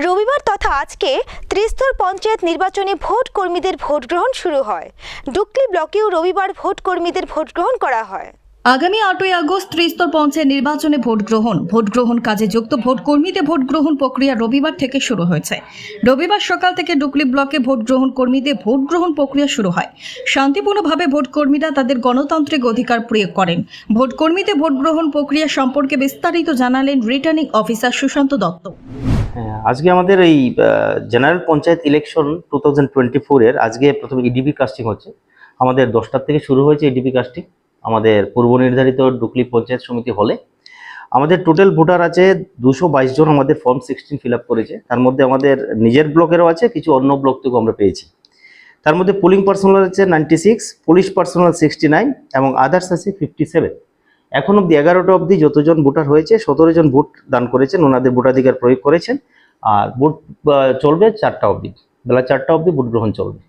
রবিবার তথা আজকে ত্রিস্তর পঞ্চায়েত নির্বাচনে ভোট কর্মীদের ভোট গ্রহণ শুরু হয়। ডুকলি ব্লকেও রবিবার ভোট কর্মীদের ভোট গ্রহণ করা হয়। আগামী আটই আগস্ট ত্রিস্তর পঞ্চায়েত নির্বাচনে ভোট গ্রহণ। ভোট গ্রহণ কাজে যুক্ত ভোট কর্মীদের ভোট গ্রহণ প্রক্রিয়া রবিবার থেকে শুরু হয়েছে। রবিবার সকাল থেকে ডুকলি ব্লকে ভোট গ্রহণ কর্মীদের ভোট গ্রহণ প্রক্রিয়া শুরু হয়। শান্তিপূর্ণভাবে ভোট কর্মীরা তাদের গণতান্ত্রিক অধিকার প্রয়োগ করেন। ভোট কর্মীদের ভোট গ্রহণ প্রক্রিয়া সম্পর্কে বিস্তারিত জানালেন রিটার্নিং অফিসার সুশান্ত দত্ত। আজকে আমাদের এই general panchayat election two thousand twenty ফোরের আজকে প্রথমে ইডিপি কাস্টিং হচ্ছে। আমাদের দশটার থেকে শুরু হয়েছে ইডিপি কাস্টিং আমাদের পূর্ব নির্ধারিত ডুকলি পঞ্চায়েত সমিতি হলে আমাদের টোটাল ভোটার আছে দুশো বাইশ জন, আমাদের ফর্ম সিক্সটিন ফিল আপ করেছে। তার মধ্যে আমাদের নিজের ব্লকেরও আছে, কিছু অন্য ব্লক থেকেও আমরা পেয়েছি। তার মধ্যে পোলিং পার্সোনাল আছে ninety six police personnel sixty nine এবং আদার্স আছে ফিফটি সেভেন এখন অব্দি এগারোটা অবধি যতজন ভোটার হয়েছে, সতেরো জন ভোট দান করেছেন, ওনাদের ভোটাধিকার প্রয়োগ করেছেন। আর ভোট চলবে চারটা অবধি। বেলা চারটা অবধি ভোট গ্রহণ চলবে।